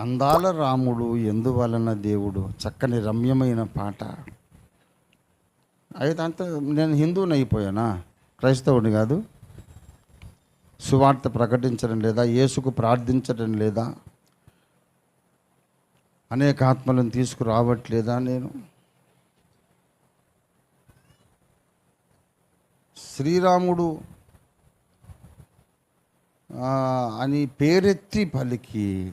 అందాల రాముడు ఎందువలన దేవుడు? చక్కని రమ్యమైన పాట. అయితే అంత నేను హిందువుని అయిపోయానా? క్రైస్తవుని కాదు. సువార్త ప్రకటించడం లేదా యేసుకు ప్రార్థించడం లేదా అనేక ఆత్మలను తీసుకురావట్లేదా నేను? శ్రీరాముడు అని పేరెత్తి పలికి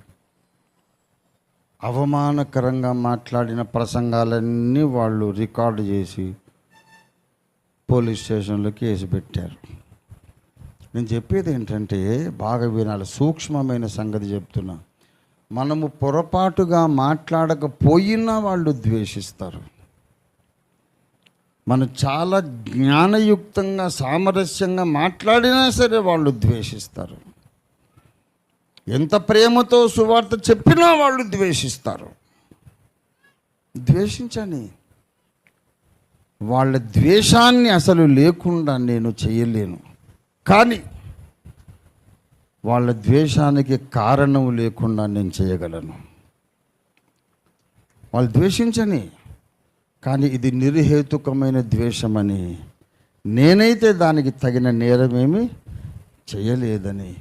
అవమానకరంగా మాట్లాడిన ప్రసంగాలన్నీ వాళ్ళు రికార్డు చేసి పోలీస్ స్టేషన్లో కేసు పెట్టారు. నేను చెప్పేది ఏంటంటే బాగా వినాలి సూక్ష్మమైన సంగతి చెప్తున్నా. మనము పొరపాటుగా మాట్లాడకపోయినా వాళ్ళు ద్వేషిస్తారు. మనం చాలా జ్ఞానయుక్తంగా సామరస్యంగా మాట్లాడినా సరే వాళ్ళు ద్వేషిస్తారు. ఎంత ప్రేమతో సువార్త చెప్పినా వాళ్ళు ద్వేషిస్తారు. ద్వేషించని వాళ్ళ ద్వేషాన్ని అసలు లేకుండా నేను చేయలేను. కానీ వాళ్ళ ద్వేషానికి కారణం లేకుండా నేను చేయగలను. వాళ్ళు ద్వేషించని కానీ ఇది నిర్హేతుకమైన ద్వేషమని నేనైతే దానికి తగిన నేరమేమి చేయలేదని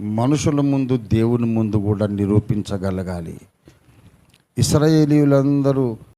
మనుషుల ముందు దేవుని ముందు కూడా నిరూపించగలగాలి. ఇస్రాయేలీలందరూ